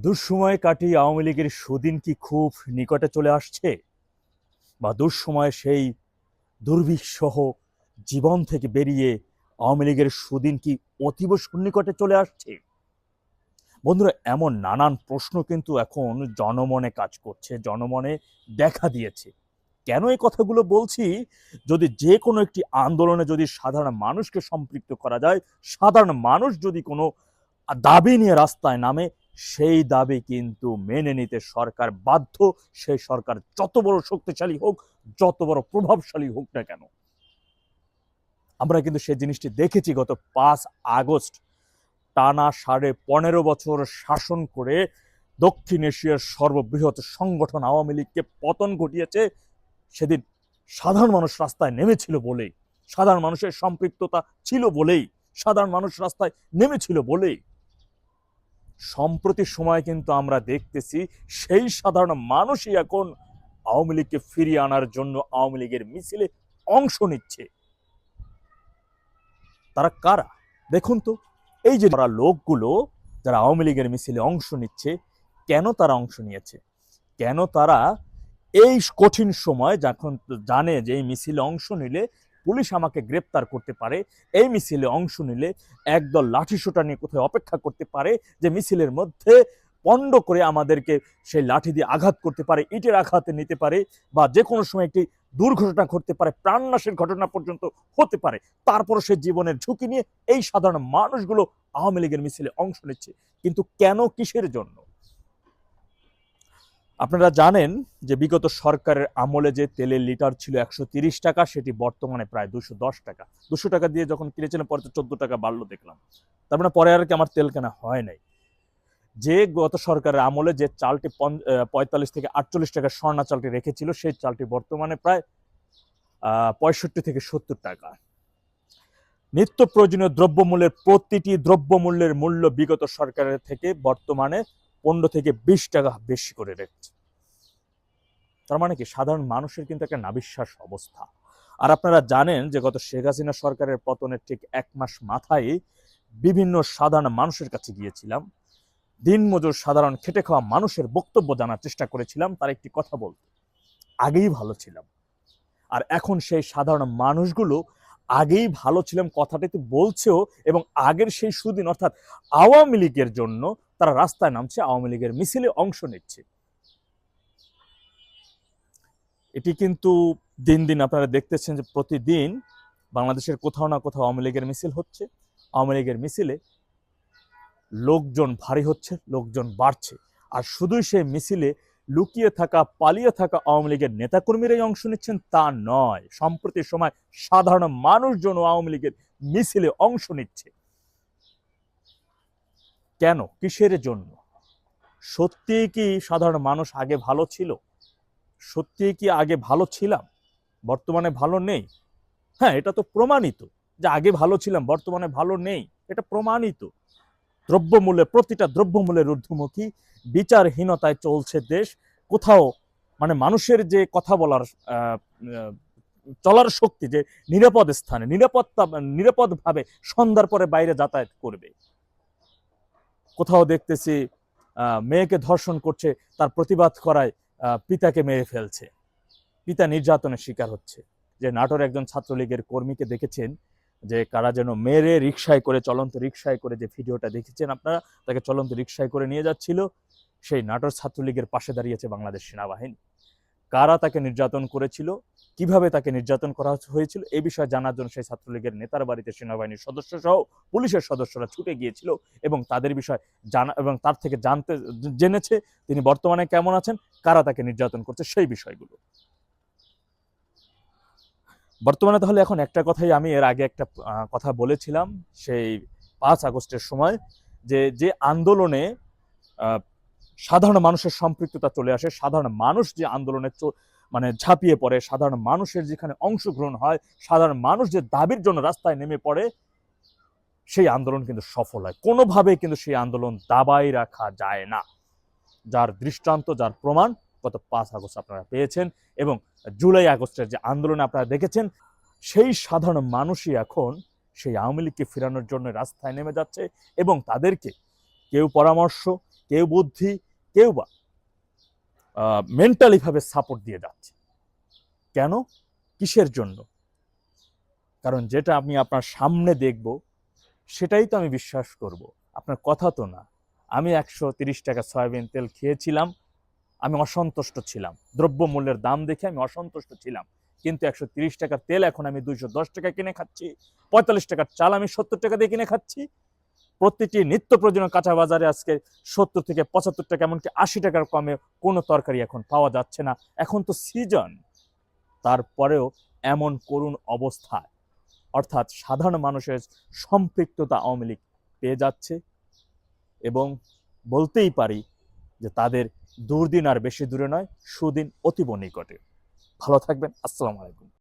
দুঃসময় কাটিয়ে আওয়ামী লীগের সুদিন কি খুব নিকটে চলে আসছে? বা দুঃসময় সেই দুর্বিষহ জীবন থেকে বেরিয়ে আওয়ামী লীগের সুদিন কি অতীব সন্নিকটে চলে আসছে? বন্ধুরা, এমন নানান প্রশ্ন কিন্তু এখন জনমনে কাজ করছে, জনমনে দেখা দিয়েছে। কেন এই কথাগুলো বলছি? যদি যে কোনো একটি আন্দোলনে যদি সাধারণ মানুষকে সম্পৃক্ত করা যায়, সাধারণ মানুষ যদি কোনো দাবি নিয়ে রাস্তায় নামে সেই দাবি কিন্তু মেনে নিতে সরকার বাধ্য। সেই সরকার যত বড় শক্তিশালী হোক, যত বড় প্রভাবশালী হোক না কেন। আমরা কিন্তু সেই জিনিসটি দেখেছি গত পাঁচ আগস্ট। টানা সাড়ে পনেরো বছর শাসন করে দক্ষিণ এশিয়ার সর্ববৃহৎ সংগঠন আওয়ামী লীগকে পতন ঘটিয়েছে। সেদিন সাধারণ মানুষ রাস্তায় নেমেছিল বলেই, সাধারণ মানুষের সম্পৃক্ততা ছিল বলেই, সাধারণ মানুষ রাস্তায় নেমেছিল বলেই। সম্প্রতি সময় কিন্তু আমরা দেখতেছি সেই সাধারণ মানুষই এখন আওয়ামী লীগকে ফিরিয়ে আনার জন্য আওয়ামী লীগের মিছিলে অংশ নিচ্ছে। তারা কারা? দেখুন তো, এই যে যারা লোকগুলো, যারা আওয়ামী লীগের মিছিলে অংশ নিচ্ছে, কেন তারা অংশ নিয়েছে? কেন তারা এই কঠিন সময় যখন জানে যে এই মিছিলে অংশ নিলে পুলিশ আমাকে গ্রেপ্তার করতে পারে, এই মিছিলে অংশ নিলে একদল লাঠিসোঁটা নিয়ে কোথায় অপেক্ষা করতে পারে, যে মিছিলের মধ্যে পণ্ড করে আমাদেরকে সেই লাঠি দিয়ে আঘাত করতে পারে, ইটের আঘাতে নিতে পারে, বা যে কোনো সময় একটি দুর্ঘটনা ঘটতে পারে, প্রাণনাশের ঘটনা পর্যন্ত হতে পারে তারপর সে জীবনের ঝুঁকি নিয়ে এই সাধারণ মানুষগুলো আওয়ামী লীগের মিছিলে অংশ নিচ্ছে। কিন্তু কেন কিসের জন্য? আপনারা জানেন যে বিগত সরকারের আমলে যে তেলের লিটার ছিল একশো টাকা, সেটি বর্তমানে প্রায় দুশো টাকা। দুশো টাকা দিয়ে যখন কিনেছিলাম, পরে তো টাকা বাড়লো দেখলাম। তার মানে পরে আর কি আমার তেল কেনা হয় নাই। যে গত সরকারের আমলে যে চালটি পঁয়তাল্লিশ থেকে আটচল্লিশ টাকা স্বর্ণা চালটি রেখেছিল, সেই চালটি বর্তমানে প্রায় পঁয়ষট্টি থেকে সত্তর টাকা। নিত্য প্রয়োজনীয় দ্রব্যমূল্যের প্রতিটি দ্রব্যমূল্যের মূল্য বিগত সরকারের থেকে বর্তমানে পনেরো থেকে বিশ টাকা বেশি করে রেখেছে তার মানে কি? সাধারণ মানুষের কিন্তু একটা নাবিশ্বাস অবস্থা। আর আপনারা জানেন যে গত শেখ হাসিনা সরকারের পতনের ঠিক এক মাস মাথায় বিভিন্ন সাধারণ মানুষের কাছে গিয়েছিলাম। দিনমজুর সাধারণ খেটে খাওয়া মানুষের বক্তব্য জানার চেষ্টা করেছিলাম, তার একটি কথা বলতে। আগেই ভালো ছিলাম। আর এখন সেই সাধারণ মানুষগুলো আগেই ভালো ছিলাম কথাটা বলছেও এবং আগের সেই সুদিন অর্থাৎ আওয়ামী লীগের জন্য তারা রাস্তায় নামছে, আওয়ামী লীগের মিছিলে অংশ নিচ্ছে। এটি কিন্তু দিন দিন আপনারা দেখতেছেন যে প্রতিদিন বাংলাদেশের কোথাও না কোথাও আওয়ামী লীগের মিছিল হচ্ছে। আওয়ামী লীগের মিছিলে লোকজন ভারী হচ্ছে, লোকজন বাড়ছে। আর শুধুই সেই মিছিলে লুকিয়ে থাকা, পালিয়ে থাকা আওয়ামী লীগের নেতাকর্মীরাই অংশ নিচ্ছেন, তা নয়। সম্প্রতি সময় সাধারণ মানুষজন আওয়ামী লীগের মিছিলে অংশ নিচ্ছে। কেন? কিসের জন্য? সত্যি কি সাধারণ মানুষ আগে ভালো ছিল? সত্যি কি আগে ভালো ছিলাম? বর্তমানে ভালো নেই? হ্যাঁ এটা তো প্রমাণিত যে আগে ভালো ছিলাম, বর্তমানে ভালো নেই। এটা প্রমাণিত। দ্রব্যমূল্যে, প্রতিটা দ্রব্যমূল্যের ঊর্ধ্বমুখী, বিচারহীনতায় চলছে দেশ। কোথাও মানে মানুষের যে কথা বলার চলার শক্তি যে নিরাপদ স্থানে, নিরাপত্তা, নিরাপদভাবে সন্ধ্যার পরে বাইরে যাতায়াত করবে। কোথাও দেখতেছি মেয়েকে ধর্ষণ করছে, তার প্রতিবাদ করায় পিতাকে মেরে ফেলছে। পিতা নির্যাতনের শিকার হচ্ছে। যে নাটোর একজন ছাত্রলীগের কর্মীকে দেখেছেন, যে কারা যেন মেরে রিক্সায় করে, চলন্ত রিক্সায় করে যে ভিডিওটা দেখেছেন আপনারা, তাকে চলন্ত রিক্সায় করে নিয়ে যাচ্ছিল, সেই নাটোর ছাত্রলীগের পাশে দাঁড়িয়েছে বাংলাদেশ সেনাবাহিনী। কারা তাকে নির্যাতন করেছিল, কীভাবে তাকে নির্যাতন করা হয়েছিল, এ বিষয়ে জানার জন্য সেই ছাত্রলীগের নেতার বাড়িতে সেনাবাহিনীর সদস্য সহ পুলিশের সদস্যরা ছুটে গিয়েছিল এবং তাদের বিষয় জানা, এবং তার থেকে জানতে, জেনেছে তিনি বর্তমানে কেমন আছেন, কারা তাকে নির্যাতন করছে, সেই বিষয়গুলো। বর্তমানে তাহলে এখন একটা কথাই আমি এর আগে একটা কথা বলেছিলাম, সেই পাঁচ আগস্টের সময়, যে যে আন্দোলনে সাধারণ মানুষের সম্পৃক্ততা চলে আসে, সাধারণ মানুষ যে আন্দোলনে মানে ঝাঁপিয়ে পড়ে, সাধারণ মানুষের যেখানে অংশগ্রহণ হয়, সাধারণ মানুষ যে দাবির জন্য রাস্তায় নেমে পড়ে, সেই আন্দোলন কিন্তু সফল হয়। কোনোভাবে কিন্তু সেই আন্দোলন দাবাই রাখা যায় না। যার দৃষ্টান্ত, যার প্রমাণ গত পাঁচ আগস্ট আপনারা পেয়েছেন এবং জুলাই আগস্টের যে আন্দোলন আপনারা দেখেছেন, সেই সাধারণ মানুষই এখন সেই আওয়ামী লীগকে ফেরানোর জন্য রাস্তায় নেমে যাচ্ছে এবং তাদেরকে কেউ পরামর্শ, কেউ বুদ্ধি কেউ বা মেন্টালিভাবে সাপোর্ট দিয়ে যাচ্ছে। কেন? কিসের জন্য? কারণ যেটা আমি আপনার সামনে দেখব, সেটাই তো আমি বিশ্বাস করব। আপনার কথা তো না। আমি একশো তিরিশ টাকা সয়াবিন তেল খেয়েছিলাম, আমি অসন্তুষ্ট ছিলাম। দ্রব্যমূল্যের দাম দেখে আমি অসন্তুষ্ট ছিলাম। কিন্তু একশো তিরিশ টাকার তেল এখন আমি দুইশো দশ টাকা কিনে খাচ্ছি, পঁয়তাল্লিশ টাকার চাল আমি সত্তর টাকা দিয়ে কিনে খাচ্ছি। প্রতিটি নিত্য প্রয়োজনীয় কাঁচা বাজারে আজকে সত্তর থেকে পঁচাত্তর টাকা এমনকি আশি টাকার কমে কোনো তরকারি এখন পাওয়া যাচ্ছে না। এখন তো সিজন তারপরেও এমন করুণ অবস্থায়। অর্থাৎ সাধারণ মানুষের সম্পৃক্ততা আওয়ামী লীগ পেয়ে যাচ্ছে এবং বলতেই পারি যে তাদের দুর্দিন আর বেশি দূরে নয়, সুদিন অতীব নিকটে। ভালো থাকবেন, আসসালামু আলাইকুম।